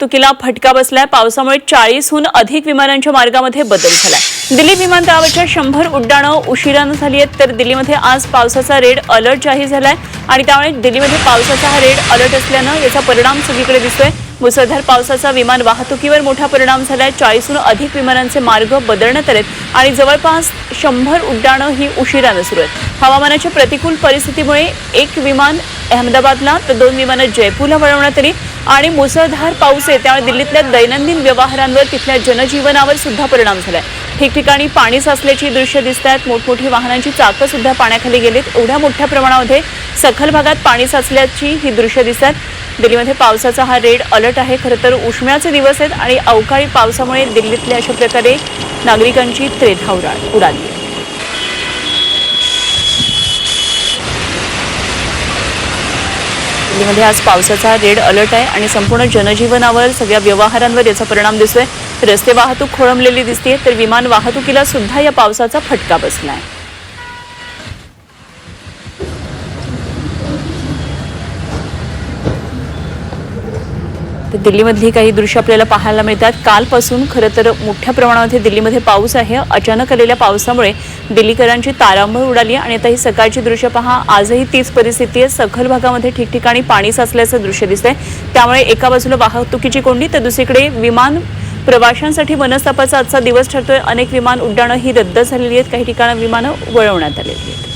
वाहतुकीला फटका बसलाय. पावसामुळे चाळीसहून अधिक विमानांच्या मार्गामध्ये बदल झालाय. दिल्ली विमानतळावरच्या शंभर उड्डाणं उशिरानं झाली आहेत तर दिल्लीमध्ये आज पावसाचा रेड अलर्ट जाहीर झालाय आणि त्यामुळे दिल्लीमध्ये पावसाचा हा रेड अलर्ट असल्यानं याचा परिणाम सगळीकडे दिसतोय. मुसळधार पावसाचा विमान वाहतुकीवर मोठा परिणाम झालाय. चाळीसहून अधिक विमानांचे मार्ग बदलण्यात आलेत आणि जवळपास शंभर उड्डाणं ही उशिरानं सुरू आहेत. हवामानाच्या प्रतिकूल परिस्थितीमुळे एक विमान अहमदाबादला तर दोन विमानं जयपूरला वळवण्यात आली. आणि मुसळधार पाऊस आहे. त्यामुळे दिल्लीतल्या दैनंदिन व्यवहारांवर तिथल्या जनजीवनावर सुद्धा परिणाम झालाय. ठिकठिकाणी पाणी साचल्याची दृश्य दिसत आहेत. मोठमोठी वाहनांची चाकं सुद्धा पाण्याखाली गेलीत. एवढ्या मोठ्या प्रमाणामध्ये सखल भागात पाणी साचल्याची ही दृश्य दिसत आहेत. दिल्लीमध्ये पावसाचा हा रेड अलर्ट आहे. खरं तर उष्म्याचे दिवस आहेत आणि अवकाळी पावसामुळे दिल्लीतल्या अशा प्रकारे नागरिकांची त्रेधा उडा उडाली. आहे. दिल्लीमध्ये आज पावसाचा रेड अलर्ट आहे आणि संपूर्ण जनजीवनावर सगळ्या व्यवहारांवर याचा परिणाम दिसतोय रस्ते वाहतूक खोळंबलेली दिसते तर विमान वाहतुकीला सुद्धा या पावसाचा फटका बसला आहे तर दिल्लीमधली काही दृश्य आपल्याला पाहायला मिळतात. कालपासून खरं तर मोठ्या प्रमाणामध्ये दिल्लीमध्ये पाऊस आहे. अचानक आलेल्या पावसामुळे दिल्लीकरांची तारांबळ उडाली आणि आता ही सकाळची दृश्य पहा. आजही तीच परिस्थिती आहे. सखल भागामध्ये ठिकठिकाणी पाणी साचल्याचं दृश्य दिसतंय. त्यामुळे एका बाजूला वाहतुकीची कोंडी तर दुसरीकडे विमान प्रवाशांसाठी मनस्तापाचा आजचा दिवस ठरतोय. अनेक विमान उड्डाणं ही रद्द झालेली आहेत. काही ठिकाणी विमानं वळवण्यात आलेली आहेत.